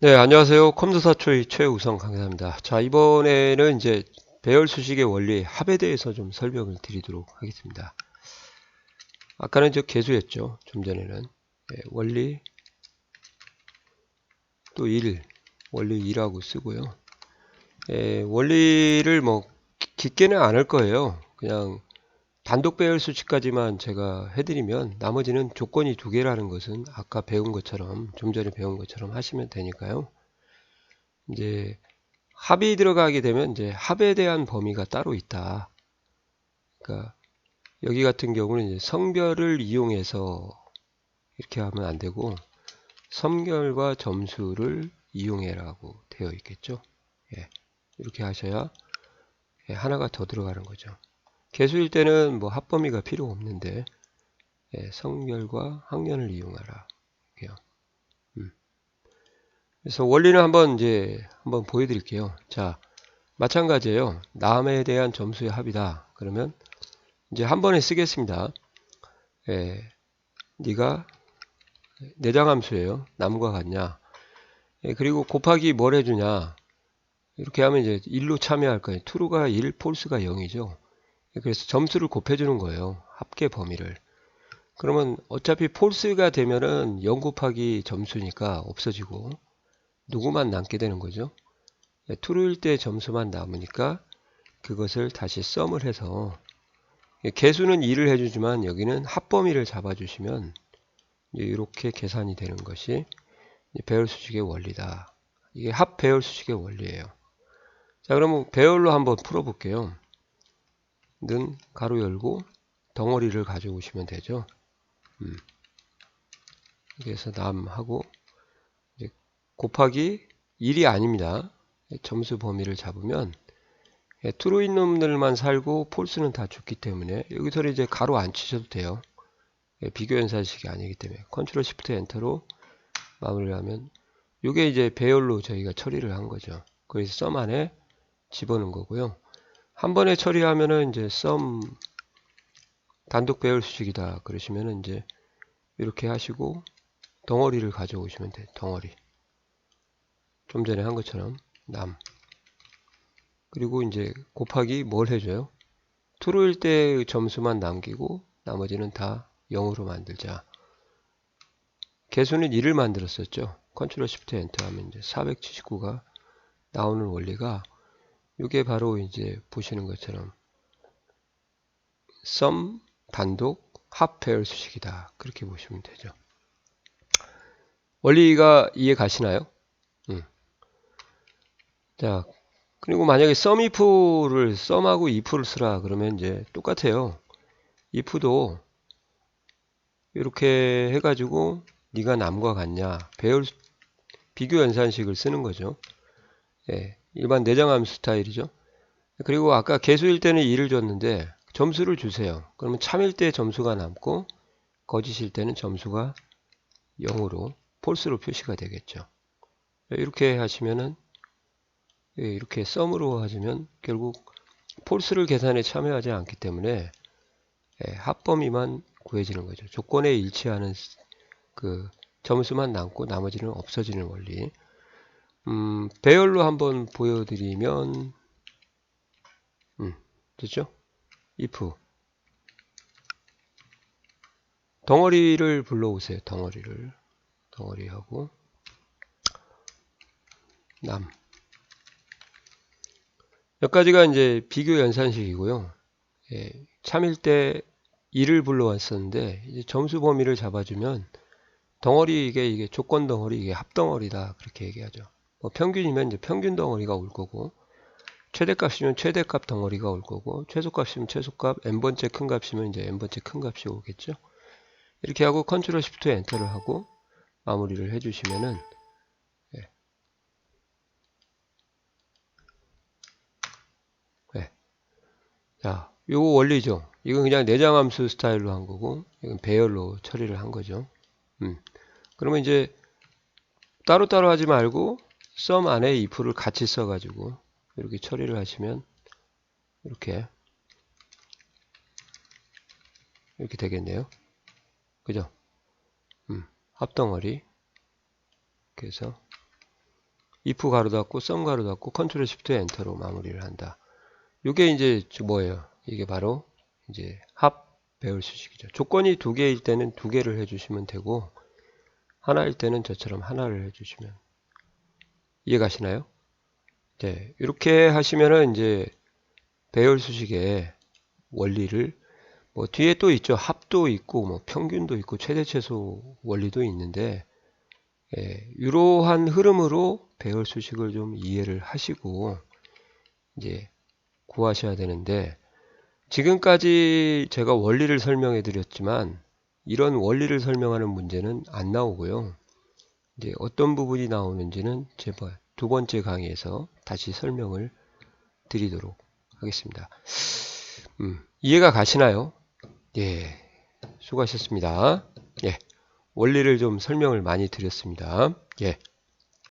네, 안녕하세요. 컴퓨터사초의 최우성 강사입니다. 자, 이번에는 이제 배열 수식의 원리 합에 대해서 좀 설명을 드리도록 하겠습니다. 아까는 저 개수였죠. 좀 전에는. 예, 원리 또 1, 원리 2라고 쓰고요. 예, 원리를 뭐 기- 깊게는 안할 거예요. 그냥 단독 배열 수식까지만 제가 해드리면 나머지는 조건이 두 개라는 것은 아까 배운 것처럼 좀 전에 배운 것처럼 하시면 되니까요. 이제 합이 들어가게 되면 이제 합에 대한 범위가 따로 있다. 그러니까 여기 같은 경우는 이제 성별을 이용해서 이렇게 하면 안 되고 성별과 점수를 이용해라고 되어 있겠죠. 예, 이렇게 하셔야 예, 하나가 더 들어가는 거죠. 개수일 때는 뭐 합범위가 필요 없는데 예, 성별과 학년을 이용하라. 음. 그래서 원리는 한번 이제 한번 보여드릴게요. 자, 마찬가지예요. 남에 대한 점수의 합이다. 그러면 이제 한 번에 쓰겠습니다. 예, 네가 내장함수예요. 남과 같냐? 예, 그리고 곱하기 뭘 해주냐? 이렇게 하면 이제 1로 참여할 거예요. true가 1, false가 0이죠. 그래서 점수를 곱해주는 거예요. 합계 범위를. 그러면 어차피 폴스가 되면은 0 곱하기 점수니까 없어지고 누구만 남게 되는 거죠. true일 때 점수만 남으니까 그것을 다시 썸을 해서 개수는 2를 해주지만 여기는 합범위를 잡아주시면 이렇게 계산이 되는 것이 배열 수식의 원리다. 이게 합 배열 수식의 원리예요. 자 그러면 배열로 한번 풀어볼게요. 는 가로 열고 덩어리를 가져오시면 되죠. 음. 그래서 남하고 곱하기 1이 아닙니다. 점수 범위를 잡으면 예, 트루인 놈들만 살고 폴스는 다 죽기 때문에 여기서는 이제 가로 안 치셔도 돼요. 예, 비교 연산식이 아니기 때문에 컨트롤 시프트 엔터로 마무리를 하면 이게 이제 배열로 저희가 처리를 한 거죠. 그래서 썸 안에 집어넣은 거고요. 한 번에 처리하면은 이제 썸 단독 배열 수식이다 그러시면은 이제 이렇게 하시고 덩어리를 가져오시면 돼 덩어리. 좀 전에 한 것처럼 남. 그리고 이제 곱하기 뭘 해줘요? true일 때 점수만 남기고 나머지는 다 0으로 만들자. 개수는 1을 만들었었죠. 컨트롤 시프트 엔터 하면 이제 479가 나오는 원리가 이게 바로 이제 보시는 것처럼 썸 단독 합 배열 수식이다. 그렇게 보시면 되죠. 원리가 이해 가시나요? 음. 자, 그리고 만약에 썸 if를 썸하고 if를 쓰라 그러면 이제 똑같아요. if도 이렇게 해가지고 네가 남과 같냐 배열 비교 연산식을 쓰는 거죠. 예, 일반 내장함수 스타일이죠. 그리고 아까 개수일 때는 2를 줬는데 점수를 주세요. 그러면 참일 때 점수가 남고 거짓일 때는 점수가 0으로 폴스로 표시가 되겠죠. 이렇게 하시면은 예, 이렇게 썸으로 하시면 결국 폴스를 계산에 참여하지 않기 때문에 예, 합범위만 구해지는 거죠. 조건에 일치하는 그 점수만 남고 나머지는 없어지는 원리. 음, 배열로 한번 보여드리면 음, 됐죠? if 덩어리를 불러오세요. 덩어리를 덩어리하고 남 여기까지가 이제 비교 연산식이고요. 예, 참일 때 2를 불러왔었는데 이제 점수 범위를 잡아주면 덩어리 이게 이게 조건 덩어리 이게 합 덩어리다 그렇게 얘기하죠. 뭐 평균이면 이제 평균 덩어리가 올 거고 최대값이면 최대값 덩어리가 올 거고 최소값이면 최소값 n번째 큰 값이면 이제 n번째 큰 값이 오겠죠. 이렇게 하고 컨트롤 시프트 엔터를 하고 마무리를 해주시면은 예. 예. 자, 요거 원리죠. 이건 그냥 내장함수 스타일로 한 거고 이건 배열로 처리를 한 거죠. 음. 그러면 이제 따로따로 하지 말고 썸 안에 if를 같이 써가지고 이렇게 처리를 하시면 이렇게 이렇게 되겠네요. 그죠? 음, 합덩어리 그래서 if 가로 닫고 썸 가로 닫고 컨트롤 시프트 엔터로 마무리를 한다. 이게 이제 저 뭐예요? 이게 바로 이제 합 배열 수식이죠. 조건이 두 개일 때는 두 개를 해주시면 되고 하나일 때는 저처럼 하나를 해주시면 이해가시나요? 네, 이렇게 하시면은 이제 배열 수식의 원리를 뭐 뒤에 또 있죠. 합도 있고 뭐 평균도 있고 최대 최소 원리도 있는데 예, 이러한 흐름으로 배열 수식을 좀 이해를 하시고 이제 구하셔야 되는데 지금까지 제가 원리를 설명해 드렸지만 이런 원리를 설명하는 문제는 안 나오고요. 이제 어떤 부분이 나오는지는 제두 번째 강의에서 다시 설명을 드리도록 하겠습니다. 음, 이해가 가시나요? 예, 수고하셨습니다. 예, 원리를 좀 설명을 많이 드렸습니다. 예.